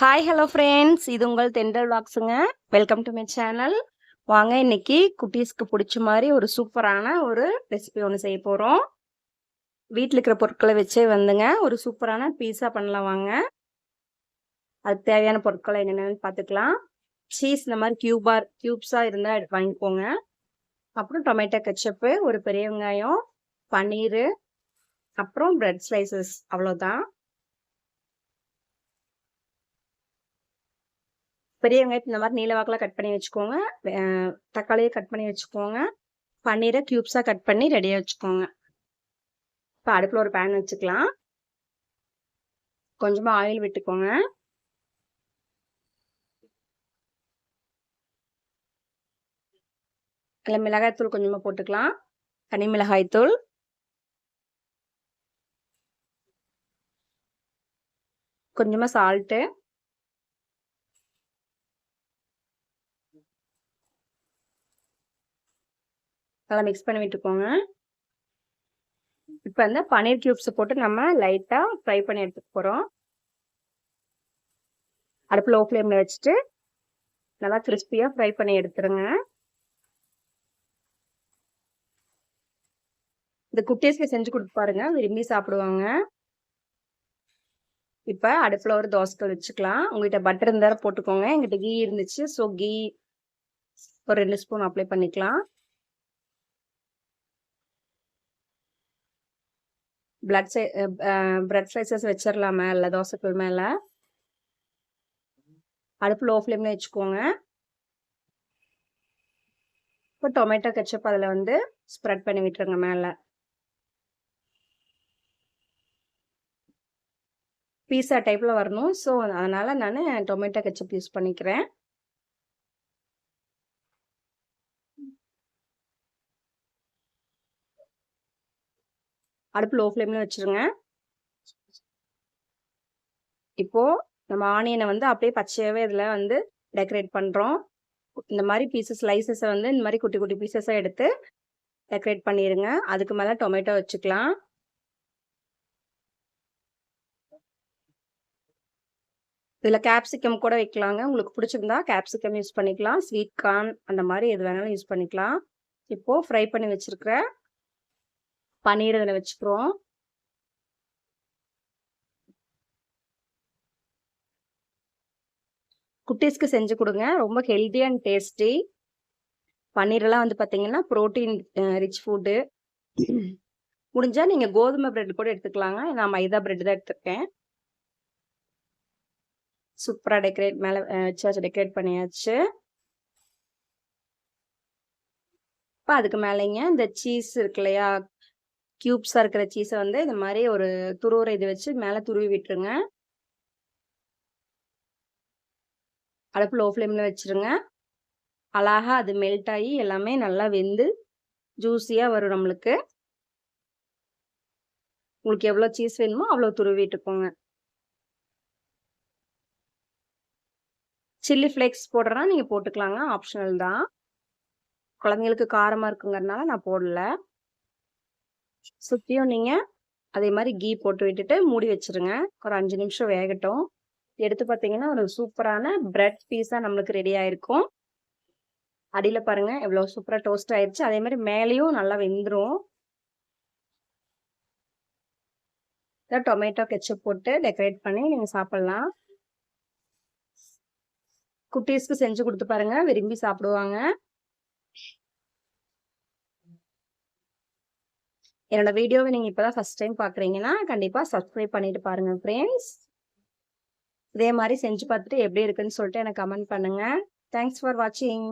Hi hello friends இது உங்கள் தெண்டல் வாக்ஸுங்க. வெல்கம் டு மை சேனல் வாங்க இன்னைக்கு குட்டீஸ்க்கு பிடிச்ச மாதிரி ஒரு சூப்பரான ஒரு ரெசிபி ஒன்று செய்ய போகிறோம் வீட்டில் இருக்கிற பொருட்களை வச்சே வந்துங்க. ஒரு சூப்பரான பீஸா பண்ணலாம் வாங்க. அதுக்கு தேவையான பொருட்களை என்னென்னு பார்த்துக்கலாம். சீஸ் இந்த மாதிரி கியூபார் க்யூப்ஸாக இருந்தால் வாங்கிக்கோங்க. அப்புறம் டொமேட்டோ கெச்சப்பு ஒரு பெரிய வெங்காயம் பன்னீர் அப்புறம் ப்ரெட் ஸ்லைசஸ் அவ்வளோதான் பெரிய வெங்காயத்தை இந்த மாதிரி நீல வாக்கில் கட் பண்ணி வச்சுக்கோங்க. தக்காளியை கட் பண்ணி வச்சுக்கோங்க. பன்னீரை க்யூப்ஸாக கட் பண்ணி ரெடியாக வச்சுக்கோங்க. இப்போ அடுப்பில் ஒரு பேன் வச்சுக்கலாம். கொஞ்சமாக ஆயில் விட்டுக்கோங்க. இல்லை மிளகாய்த்தூள் கொஞ்சமாக போட்டுக்கலாம். தனி மிளகாய்த்தூள் கொஞ்சமாக சால்ட்டு நல்லா மிக்ஸ் பண்ணி விட்டுக்கோங்க. இப்போ இந்த பன்னீர் கியூப்ஸ் போட்டு நம்ம லைட்டாக ஃப்ரை பண்ணி எடுத்துக்க போகிறோம் அடுப்பு லோ ஃப்ளேமில் வச்சுட்டு நல்லா கிறிஸ்பியாக ஃப்ரை பண்ணி எடுத்துருங்க. இந்த குட்டீஸ்க்கு செஞ்சு கொடுத்து பாருங்க விரும்பி சாப்பிடுவாங்க. இப்போ அடுப்பில் ஒரு தோசைக்கல் வச்சுக்கலாம். உங்கள்கிட்ட பட்டர் இருந்தாலும் போட்டுக்கோங்க. எங்கிட்ட கீ இருந்துச்சு ஸோ கீ ஒரு ரெண்டு ஸ்பூன் அப்ளை பண்ணிக்கலாம். பிளட் சை பிரெட் eh, ஸ்லைசஸ் eh, வச்சிடலாமா இல்லை தோசைக்குள் மேலே. அடுப்பு லோ ஃப்ளேமில் வச்சுக்கோங்க. இப்போ டொமேட்டோ கெச்சப் அதில் வந்து ஸ்ப்ரெட் பண்ணி விட்டுருங்க மேலே. பீஸா டைப்பில் வரணும். ஸோ அதனால் நான் டொமேட்டோ கெச்சப் யூஸ் பண்ணிக்கிறேன். அடுப்பு லோ ஃப்ளேமில் வச்சுருங்க. இப்போது நம்ம ஆனியனை வந்து அப்படியே பச்சையாகவே இதில் வந்து டெக்கரேட் பண்ணுறோம் இந்த மாதிரி பீசஸ் ஸ்லைசஸை வந்து இந்த மாதிரி குட்டி குட்டி பீசஸாக எடுத்து டெக்கரேட் பண்ணிடுங்க அதுக்கு மேலே டொமேட்டோ வச்சுக்கலாம். இதில் கேப்சிகம் கூட வைக்கலாங்க. உங்களுக்கு பிடிச்சிருந்தா கேப்சிகம் யூஸ் பண்ணிக்கலாம். ஸ்வீட் கார்ன் அந்த மாதிரி எது வேணாலும் யூஸ் பண்ணிக்கலாம். இப்போது ஃப்ரை பண்ணி வச்சுருக்கிற பன்னீர் இதில் வச்சுக்கிறோம். குட்டீஸ்க்கு செஞ்சு கொடுங்க ரொம்ப ஹெல்த்தி அண்ட் டேஸ்டி பன்னீரெல்லாம் வந்து பார்த்தீங்கன்னா ப்ரோட்டீன் ரிச் ஃபுட்டு முடிஞ்சால் நீங்கள் கோதுமை பிரெட் கூட எடுத்துக்கலாங்க. நான் மைதா பிரெட் தான் எடுத்துருக்கேன். சூப்பராக டெக்கரேட் மேலே வச்சாச்சு டெக்கரேட் பண்ணியாச்சு. இப்போ அதுக்கு மேலேங்க இந்த சீஸ் இருக்கு இல்லையா க்யூப்ஸாக இருக்கிற சீஸை வந்து இந்த மாதிரி ஒரு துருவுற இது வச்சு மேலே துருவி விட்டுருங்க. அடுப்பு லோ ஃப்ளேமில் வச்சுருங்க. அழகாக அது மெல்ட் ஆகி எல்லாமே நல்லா வெந்து ஜூஸியாக வரும் நம்மளுக்கு. உங்களுக்கு எவ்வளோ சீஸ் வேணுமோ அவ்வளோ துருவிட்டுக்கோங்க சில்லி ஃப்ளேக்ஸ் போடுறேன்னா நீங்கள் போட்டுக்கலாங்க. ஆப்ஷனல் தான். குழந்தைங்களுக்கு காரமாக இருக்குங்கிறதுனால நான் போடல. சுற்றியும் நீங்கள் அதே மாதிரி கீ போட்டு விட்டுட்டு மூடி வச்சுருங்க. ஒரு அஞ்சு நிமிஷம் வேகட்டும். எடுத்து பார்த்தீங்கன்னா ஒரு சூப்பரான பிரெட் பீஸாக நம்மளுக்கு ரெடி ஆயிருக்கும். அடியில் பாருங்கள் எவ்வளோ சூப்பராக டோஸ்ட் ஆயிடுச்சு அதே மாதிரி மேலேயும் நல்லா வெந்துடும் டொமேட்டோ கெச்சப் போட்டு டெக்கரேட் பண்ணி நீங்கள் சாப்பிட்லாம். குட்டீஸ்க்கு செஞ்சு கொடுத்து பாருங்க விரும்பி சாப்பிடுவாங்க. என்னோட வீடியோவை நீங்கள் இப்போ தான் ஃபஸ்ட் டைம் பார்க்குறீங்கன்னா கண்டிப்பாக சப்ஸ்கிரைப் பண்ணிட்டு பாருங்கள் ஃப்ரெண்ட்ஸ் இதே மாதிரி செஞ்சு பார்த்துட்டு எப்படி இருக்குன்னு சொல்லிட்டு எனக்கு கமெண்ட் பண்ணுங்கள் தேங்க்ஸ் ஃபார் வாட்சிங்